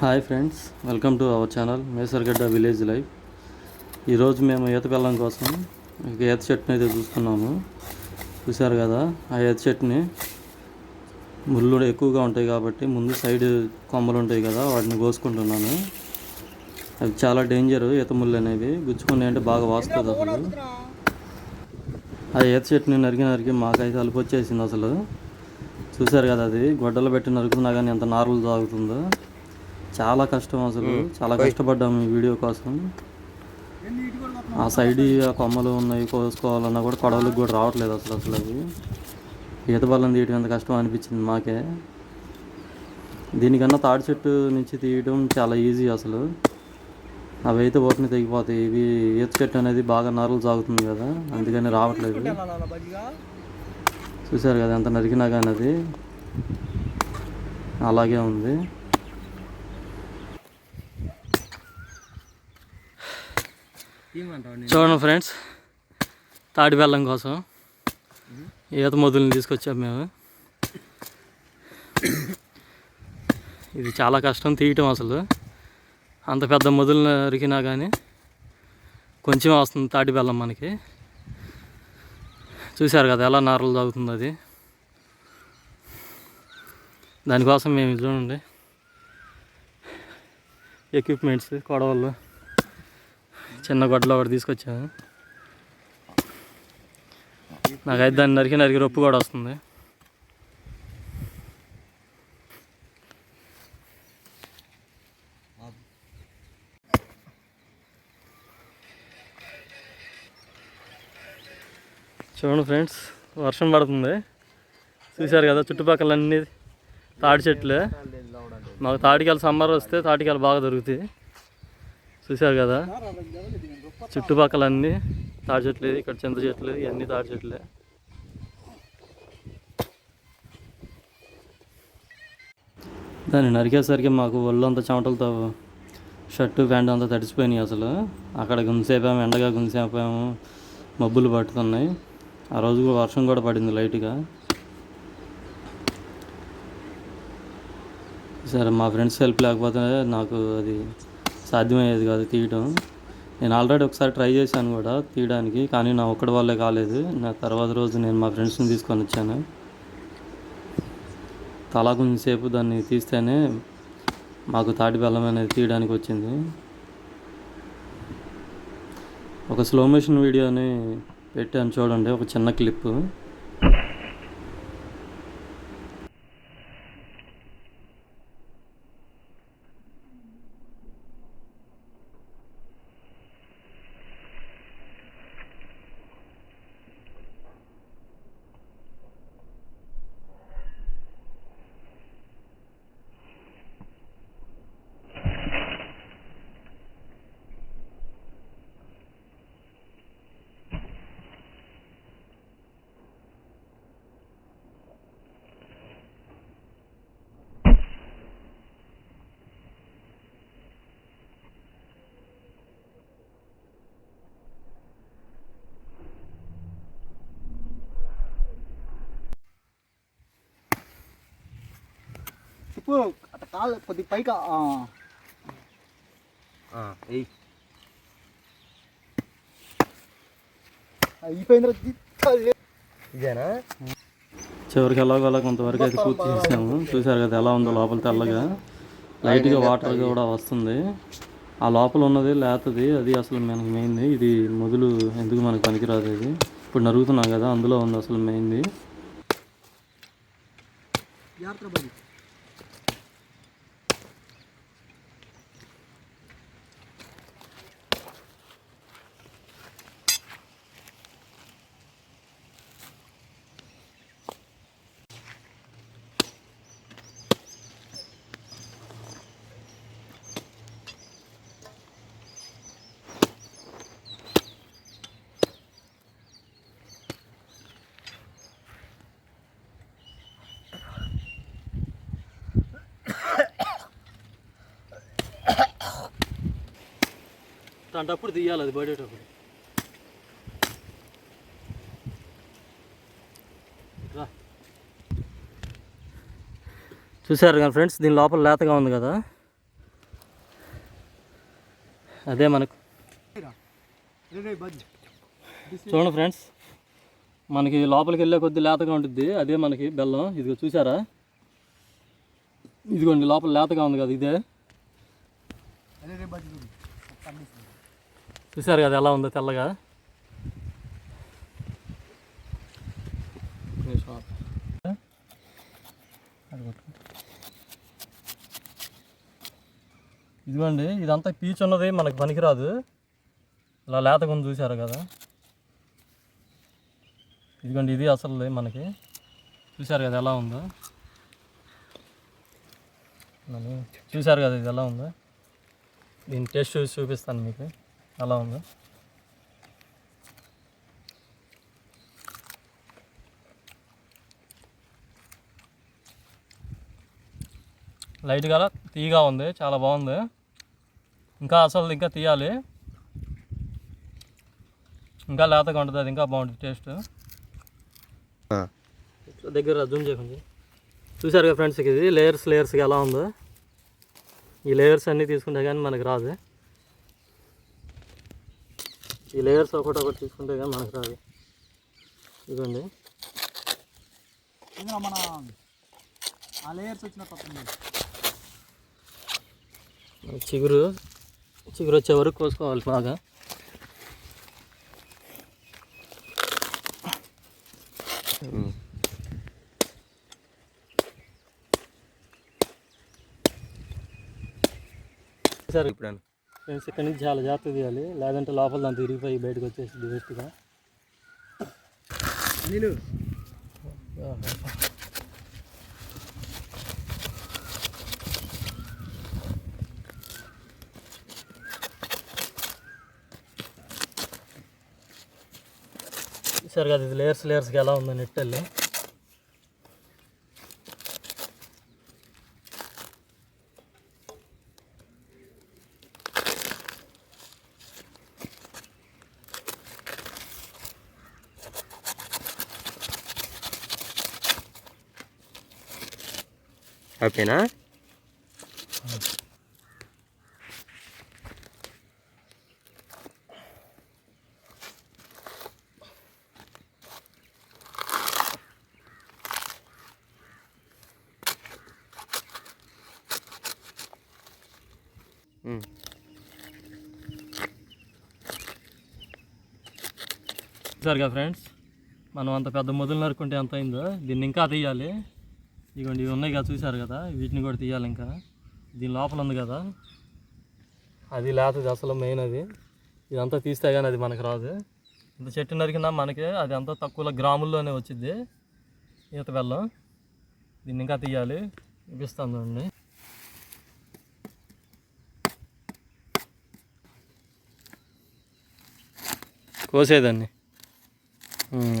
Hi friends welcome to our channel Mesargadda village life ఈరోజు మేము ఈత బెల్లం కోసం ఒక ఈత చెట్టుని అయితే చూసుకున్నాము చూశారు కదా ఆ ఈత చెట్టుని ముళ్ళు ఎక్కువగా ఉంటాయి కాబట్టి ముందు సైడ్ కొమ్మలు ఉంటాయి కదా వాటిని కోసుకుంటున్నాను. అవి చాలా డేంజర్ ఈత ముళ్ళు అనేవి. గుచ్చుకున్నాయి అంటే బాగా వాస్తుంది అసలు. ఆ ఈత చెట్టుని నరికి నరికి మాకైతే అలుపు వచ్చేసింది అసలు. చూశారు కదా అది గొడ్డలు పెట్టి నరుకుతున్నా కానీ ఎంత నార్లు తాగుతుందో. చాలా కష్టం అసలు. చాలా కష్టపడ్డాము ఈ వీడియో కోసం. ఆ సైడ్ ఆ కొమ్మలు ఉన్నాయి కోసుకోవాలన్నా కూడా కొడవలకు కూడా రావట్లేదు అసలు అసలు అవి. ఈత బల్లం తీయడం ఎంత కష్టం అనిపించింది మాకే. దీనికన్నా తాడి చెట్టు నుంచి తీయడం చాలా ఈజీ అసలు. అవి అయితే ఓటిని తెగిపోతాయి. ఇవి ఈత చెట్టు అనేది బాగా నారలు సాగుతుంది కదా అందుకని రావట్లేదు. చూశారు కదా ఎంత నరికినా కానీ అది. అలాగే ఉంది. చూడండి ఫ్రెండ్స్ తాడి బెల్లం కోసం ఈత మొదలని తీసుకొచ్చాము మేము. ఇది చాలా కష్టం తీయటం అసలు. అంత పెద్ద మొదలు అరికినా కానీ కొంచెం వస్తుంది తాటి బెల్లం మనకి. చూశారు కదా ఎలా నారలు తాగుతుంది అది. దానికోసం మేము చూడండి. ఎక్విప్మెంట్స్ కొడవలు చిన్న గొడ్డలో ఒకటి తీసుకొచ్చా? నాకైతే దాన్ని నరికి నరికి రొప్పు కూడా వస్తుంది. చూడండి ఫ్రెండ్స్ వర్షం పడుతుంది. చూశారు కదా చుట్టుపక్కల అన్ని తాడి చెట్లే. మాకు తాటికాయలు సమ్మర్ వస్తే తాటికాయలు బాగా దొరుకుతాయి. చూశారు కదా? చుట్టుపక్కల అన్ని తాడి చెట్లు ఇక్కడ చింత చెట్లు ఇవన్నీ తాడి చెట్లే. దాన్ని నరికేసరికి మాకు ఒళ్ళంతా చెమటలతో షర్టు ప్యాంటు అంతా తడిసిపోయినాయి అసలు. అక్కడ గుంసేపాము ఎండగా గుంసేపాము మబ్బులు పట్టుతున్నాయి ఆ రోజు కూడా వర్షం కూడా పడింది లైట్గా. సరే మా ఫ్రెండ్స్ హెల్ప్ లేకపోతే నాకు అది సాధ్యమయ్యేది కాదు తీయటం. నేను ఆల్రెడీ ఒకసారి ట్రై చేశాను కూడా తీయడానికి కానీ నా ఒక్కడి వల్లే కాలేదు. నా తర్వాత రోజు నేను మా ఫ్రెండ్స్ని తీసుకొని వచ్చాను. తలా కొంచెంసేపు దాన్ని తీస్తేనే మాకు తాటి బెల్లం అనేది తీయడానికి వచ్చింది. ఒక స్లో మోషన్ వీడియోని పెట్టాను చూడండి ఒక చిన్న క్లిప్పు చెప్పు. అట్ట కాలు కొద్ది పైగా ఇదేనా? చివరికి ఎలాగోలా కొంతవరకు అయితే పూర్తి చేసాము చూసారు కదా ఎలా ఉందో లోపల తెల్లగా. లైట్గా వాటర్ కూడా వస్తుంది. ఆ లోపల ఉన్నది లేతది అది అసలు మనకి మెయిన్ది ఇది మొదలు ఎందుకు మనకు పనికిరాదు ఇది? ఇప్పుడు నరుగుతున్నాం కదా అందులో ఉంది అసలు మెయిన్ది అలాంటప్పుడు తీయాలి అది పడేటప్పుడు. చూసారు కానీ ఫ్రెండ్స్ దీని లోపల లేతగా ఉంది కదా? అదే మనకు. చూడండి ఫ్రెండ్స్ మనకి లోపలికి వెళ్ళే కొద్ది లేతగా ఉంటుంది అదే మనకి బెల్లం. ఇదిగో చూసారా ఇదిగోండి లోపల లేతగా ఉంది కదా ఇదే. చూసారు కదా ఎలా ఉందో తెల్లగా? ఇదిగోండి ఇదంతా పీచ్ ఉన్నది మనకు పనికిరాదు. ఇలా లేతగా ఉంది చూసారు కదా. ఇదిగోండి ఇది అసలు మనకి. చూసారు కదా ఎలా ఉందో? చూసారు కదా ఇది ఎలా ఉందో? దీని టేస్ట్ చూసి చూపిస్తాను మీకు. ఎలా ఉందో? లైట్గా తీయగా ఉంది. చాలా బాగుంది. ఇంకా అసలు ఇంకా తీయాలి. ఇంకా లేతగా ఉంటుంది. అది ఇంకా బాగుంటుంది టేస్ట్. దగ్గర జూమ్ చేయకండి. చూసారు కదా ఫ్రెండ్స్ ఇది లేయర్స్ లేయర్స్గా ఎలా ఉందో. ఈ లేయర్స్ అన్నీ తీసుకుంటే కానీ మనకు రాదు. ఈ లేయర్స్ ఒకటి ఒకటి తీసుకుంటే కానీ మనకు రాదు. ఇదండి ఇందులో మన ఆ లేయర్స్ వచ్చిన పక్కన చిగురు చిగురు వచ్చే వరకు కోసుకోవాలి బాగా. సరే. ఇప్పుడు ఫ్రెండ్స్ ఇక్కడి నుంచి చాలా జాగ్రత్త తీయాలి. లేదంటే లోపల దాంతో తిరిగిపోయి బయటకు వచ్చేసి వేస్ట్గా నీళ్ళు. సరే కదా ఇది లేయర్స్ లేయర్స్గా ఎలా ఉందో నెట్ ఓకేనా? సరిగా ఫ్రెండ్స్ మనం అంత పెద్ద మొదలు నరుకుంటే ఎంత అయిందో? దీన్ని ఇంకా తీయాలి. ఇదిగోండి ఇవి ఉన్నాయి కదా చూసారు కదా? వీటిని కూడా తీయాలి ఇంకా. దీని లోపల ఉంది కదా? అది లేతది అసలు మెయిన్ అది. ఇదంతా తీస్తే కానీ అది మనకు రాదు. ఇంత చెట్టు నరికినా మనకి అది అంతా తక్కువ గ్రాముల్లోనే వచ్చింది ఈత బెల్లం. దీన్ని ఇంకా తీయాలి. చూపిస్తాను చూడండి. కోసేదాన్ని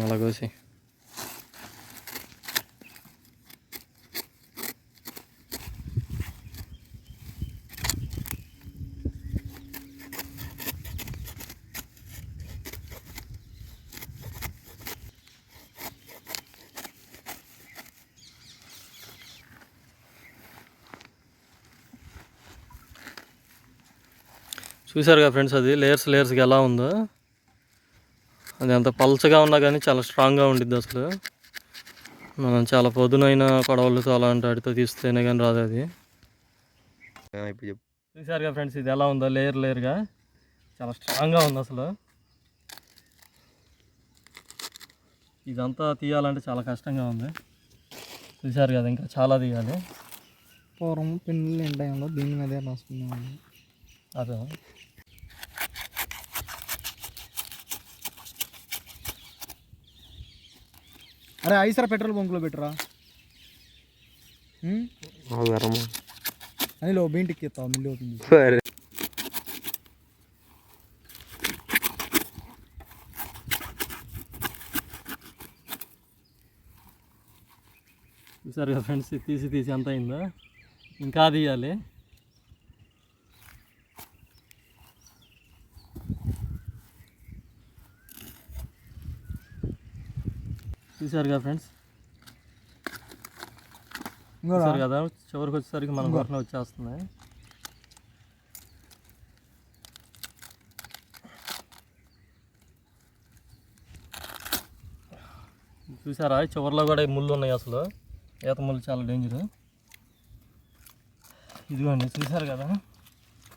అలా కోసే చూసారుగా ఫ్రెండ్స్ అది. లేయర్స్ లేయర్స్గా ఎలా ఉందో. అది అంత పల్చగా ఉన్నా కానీ చాలా స్ట్రాంగ్గా ఉండిద్ది అసలు. మనం చాలా పొదునైన కొడవలతో అలాంటి వాటితో తీస్తేనే కానీ రాదు అది. చూసారుగా ఫ్రెండ్స్ ఇది ఎలా ఉందో లేయర్ లేయర్గా చాలా స్ట్రాంగ్గా ఉంది అసలు. ఇదంతా తీయాలంటే చాలా కష్టంగా ఉంది. చూసారు కదా ఇంకా చాలా తీయాలి. పూర్వం పిన్నులు ఎండాయంలో దీని మీదే రాసుకున్నాం అదే. అరే ఐసరా పెట్రోల్ బంక్లో పెట్టరా. అవసరమా అనిలో బీంటికి ఎత్తావు మిల్లు అవుతుంది. సరే. చూసారు కదా ఫ్రెండ్స్ తీసి తీసి ఎంత అయిందో? ఇంకా తీయాలి చూసారుగా ఫ్రెండ్స్? చూసారు కదా? చివరికి వచ్చేసరికి మన గొర్రె వచ్చేస్తుంది చూసారా? చివరిలో కూడా ముళ్ళు ఉన్నాయి అసలు. ఈత ముళ్ళు చాలా డేంజర్. ఇదిగోండి చూసారు కదా?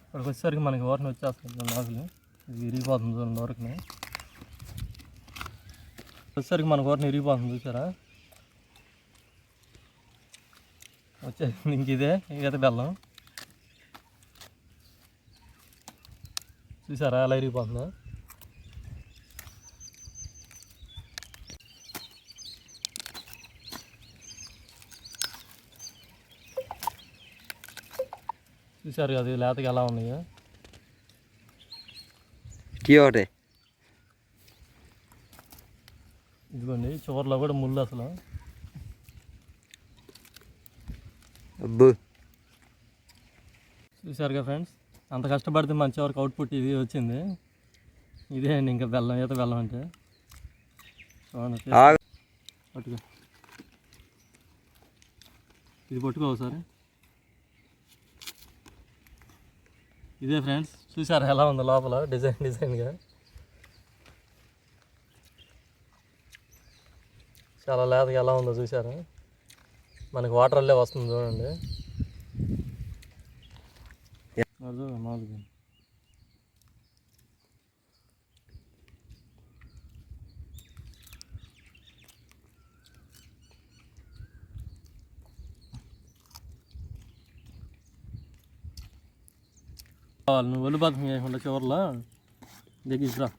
ఇక్కడికి వచ్చేసరికి మనకి ఓరని వచ్చేస్తుంది నాగులు. ఇది విరిగిపోతుంది చూడండి వరకు వచ్చేసరికి మన కూరని ఇరిగిపోతుంది చూసారా? వచ్చేసింది ఇంక ఇదే ఈత బెల్లం. చూసారా ఎలా విరిగిపోతుందో? చూసారు కదా లేతకి లేతగా ఎలా ఉన్నాయో? ఒకటే ఇదిగోండి చివర్లో కూడా ముళ్ళు అసలు. అబ్బు. చూసారుగా ఫ్రెండ్స్ అంత కష్టపడితే మంచి వరకు అవుట్పుట్ ఇది వచ్చింది. ఇదే అండి ఇంకా బెల్లం ఈత బెల్లం అంటే. చూడండి పట్టుకో. ఇది పట్టుకో ఒకసారి? ఇదే ఫ్రెండ్స్ చూసారా ఎలా ఉందో లోపల డిజైన్ డిజైన్గా. చాలా లేతగా ఎలా ఉందో చూసారా మనకి వాటర్ అల్లే వస్తుంది చూడండి. నువ్వు చేయకుండా చివర్లో దగ్గర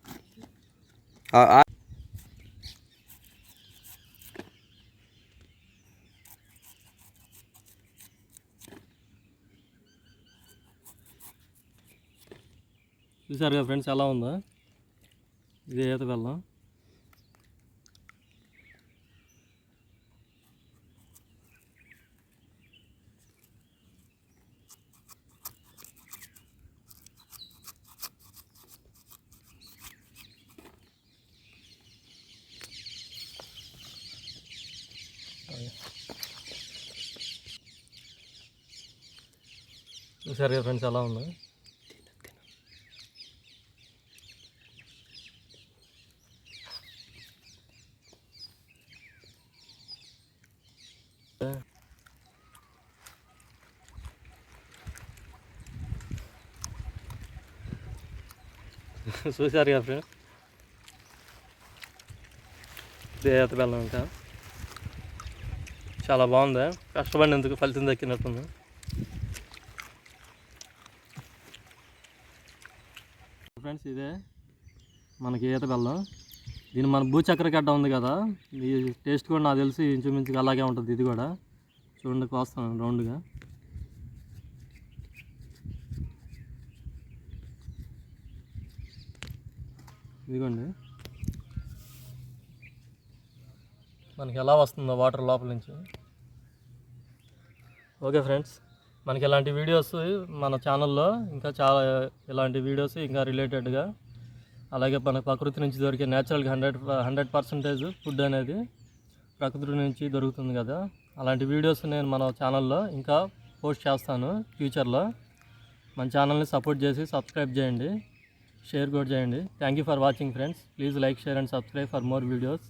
చూసారు కదా ఫ్రెండ్స్ ఎలా ఉందో? ఇదే ఈత బెల్లం చూసారు కదా ఫ్రెండ్స్ ఎలా ఉందో? చూసారు కదా ఫ్రెండ్ ఈత బెల్లం ఇంకా చాలా బాగుంది కష్టపడినందుకు ఫలితం దక్కినట్టుంది ఫ్రెండ్స్ ఇదే మనకి ఈత బెల్లం దీని మన భూచక్ర గడ్డ ఉంది కదా. ఈ టేస్ట్ కూడా నాకు తెలిసి ఇంచుమించుగా అలాగే ఉంటుంది ఇది కూడా. చూడండి కోస్తాను రౌండ్గా. ఇదిగోండి. మనకి ఎలా వస్తుందో వాటర్ లోపల నుంచి. Okay friends. మనకి ఇలాంటి వీడియోస్ మన ఛానల్లో ఇంకా చాలా ఇలాంటి వీడియోస్ ఇంకా రిలేటెడ్గా అలాగే మన ప్రకృతి నుంచి దొరికే న్యాచురల్గా హండ్రెడ్ హండ్రెడ్ పర్సెంటేజ్ ఫుడ్ అనేది ప్రకృతి నుంచి దొరుకుతుంది కదా. అలాంటి వీడియోస్ నేను మన ఛానల్లో ఇంకా పోస్ట్ చేస్తాను ఫ్యూచర్లో. మన ఛానల్ని సపోర్ట్ చేసి సబ్స్క్రైబ్ చేయండి. షేర్ కూడా చేయండి. Thank you for watching friends please like share and subscribe for more videos